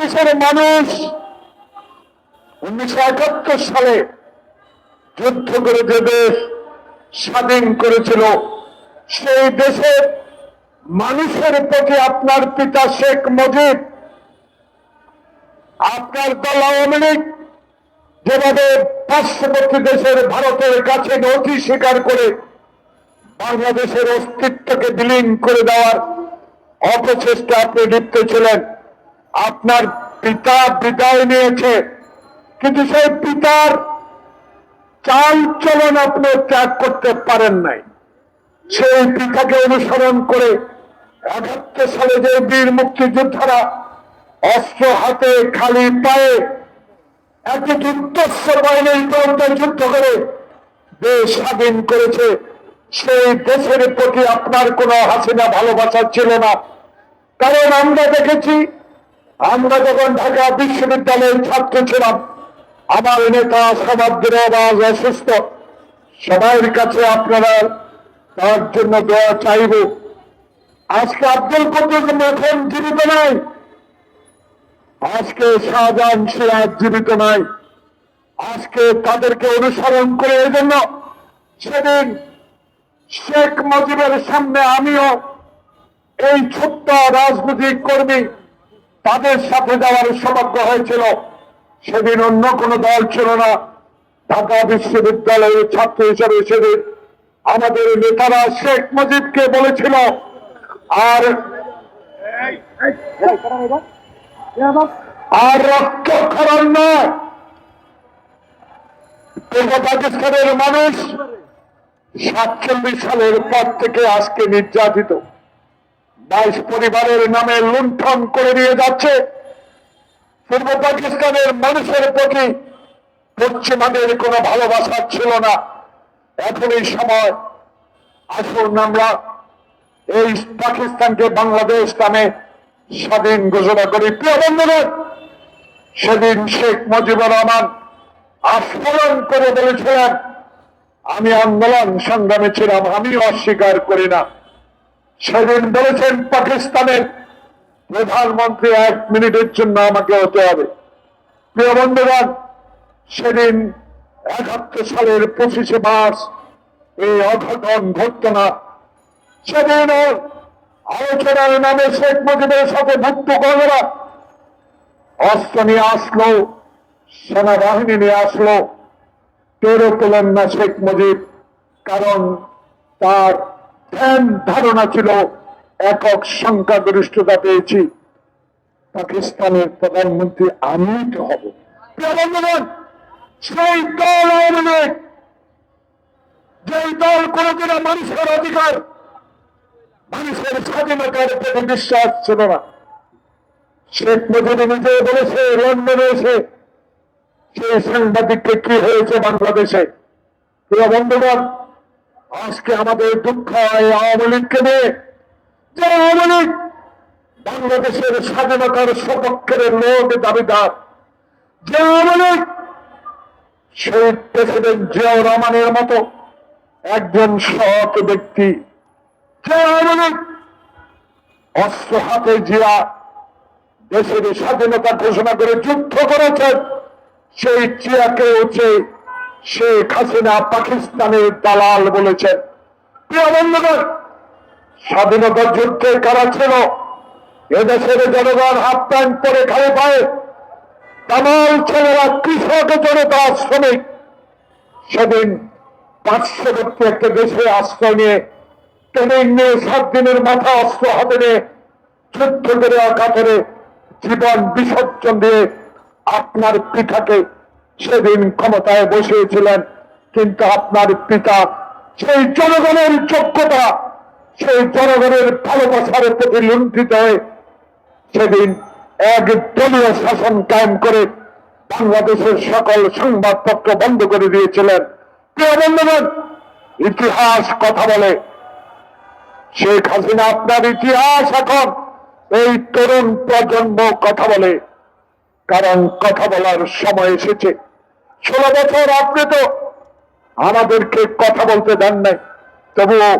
বাংলাদেশের মানুষ উনিশশো একাত্তর সালে যুদ্ধ করে যে দেশ স্বাধীন করেছিল, সেই দেশের মানুষের প্রতি আপনার পিতা শেখ মুজিব, আপনার দল আওয়ামী লীগ যেভাবে পার্শ্ববর্তী দেশের ভারতের কাছে নথি স্বীকার করে বাংলাদেশের অস্তিত্বকে বিলীন করে দেওয়ার অপচেষ্টা আপনি লিপ্ত ছিলেন। আপনার পিতা বিদায় নিয়েছে। কিন্তু সেই পিতার চাল চলন আপনি ত্যাগ করতে পারেন নাই। সেই পিতাকে অনুসরণ করে একাত্তর সালে যে বীর মুক্তিযোদ্ধারা অস্ত্র হাতে, খালি পায়ে একটি যুদ্ধস্বর বাহিনীর বিরুদ্ধে যুদ্ধ করে দেশ স্বাধীন করেছে। সেই দেশের প্রতি আপনার কোনো হাসিনা ভালোবাসা ছিল না। কারণ আমরা দেখেছি আমরা যখন ঢাকা বিশ্ববিদ্যালয়ের ছাত্র ছিলাম, আমার নেতা সমাজের আওয়াজ অসুস্থ। সবার কাছে আপনারা তার জন্য দোয়া চাইব। আজকে আব্দুল কবির এখন জীবিত নাই। আজকে শাহজাহান সিরাজ জীবিত নাই। আজকে তাদেরকে অনুসরণ করে এই জন্য সেদিন শেখ মুজিবের সামনে আমিও এই ছোট্ট রাজনৈতিক কর্মী তাদের সাথে যাওয়ার সৌভাগ্য হয়েছিল। সেদিন অন্য কোনো দল ছিল না। ঢাকা বিশ্ববিদ্যালয়ের ছাত্র হিসেবে সেদিন আমাদের নেতারা শেখ মুজিবকে বলেছিল। আর আর রক্ত খরণ নয়। পূর্ব পাকিস্তানের মানুষ সাতচল্লিশ সালের পর থেকে আজকে নির্যাতিত। বাইশ পরিবারের নামে লুণ্ঠন করে নিয়ে যাচ্ছে। পূর্ব পাকিস্তানের মানুষের প্রতি পশ্চিমাদের কোনো ভালোবাসা ছিল না। এখন এই সময় আসুন আমরা এই পাকিস্তানকে বাংলাদেশ নামে স্বাধীন ঘোষণা করি। প্রিয় বন্ধুগণ সেদিন শেখ মুজিবুর রহমান আস্ফোরণ করে বলেছিলেন, আমি আন্দোলন সংগ্রামে ছিলাম আমি অস্বীকার করি না। সেদিন বলেছেন পাকিস্তানের প্রধানমন্ত্রী এক মিনিটের জন্য আমাকে হতে হবে। প্রিয় বন্ধুগণ, সেদিন একাত্তর সালের পঁচিশে মার্চ এই অঘটন ঘটনা সেদিন আলোচনার নামে শেখ মুজিবের সাথে ভুক্ত কর্মরা অস্ত্র নিয়ে আসলো, সেনাবাহিনী নিয়ে আসলো। টেরও পেলেন না শেখ মুজিব, কারণ তার ধ্যান ধারণা ছিল, একক সংখ্যাগরিষ্ঠতা পেয়েছি। পাকিস্তানের প্রধানমন্ত্রী আমি তো হব সেই দল আওয়ামী লীগ যেই দল কোনদিন মানুষের অধিকার, মানুষের স্বাধীনতার প্রতি বিশ্বাস ছিল না। শেখ মুজিব নিজে বলেছে, লন্ডনে এসে সে সাংবাদিককে কি হয়েছে বাংলাদেশে। প্রিয় বন্ধুগণ আজকে আমাদের দুঃখ হয় আওয়ামী লীগকে নিয়ে। যে আওয়ামী লীগ বাংলাদেশের স্বাধীনতার সপক্ষের লোক, দাবিদার। যে আওয়ামী লীগ শহীদ প্রেসিডেন্ট জিয়াউর রহমানের মতো একজন সৎ ব্যক্তি। যে আওয়ামী লীগ, অস্ত্র হাতে জিয়া দেশের স্বাধীনতা ঘোষণা করে যুদ্ধ করেছেন সেই চিয়াকে উঠে শেখ হাসিনা পাকিস্তানের দালাল বলেছেন। প্রিয় বন্ধুগণ, স্বাধীনতা যুদ্ধে কারা ছিল? এদেশের জনগণ হাফ প্যান্ট পরে খালি পায়। তামাল ছেলেরা কৃষক, জনতা, শ্রমিক। সেদিন পার্শ্ববর্তী একটা দেশে আশ্রয় নিয়ে ট্রেনিং নিয়ে সাত দিনের মাথা অস্ত্র হাতে নিয়ে যুদ্ধ করে অকাতরে জীবন বিসর্জন দিয়ে আপনার পিতাকে সেদিন ক্ষমতায় বসিয়েছিলেন, কিন্তু আপনার পিতা সেই জনগণের যোগ্যতা, সেই জনগণের ভালোবাসার প্রতি লুণ্ঠিত হয়ে সেদিন এক দলীয় শাসন কায়েম করে বাংলাদেশের সকল সংবাদপত্র বন্ধ করে দিয়েছিলেন। ইতিহাস কথা বলে, শেখ হাসিনা আপনার ইতিহাস এখন এই তরুণ প্রজন্ম কথা বলে, কারণ কথা বলার সময় এসেছে। ষোলো বছর আপনি তো আমাদেরকে কথা বলতে দেন নাই। তবুও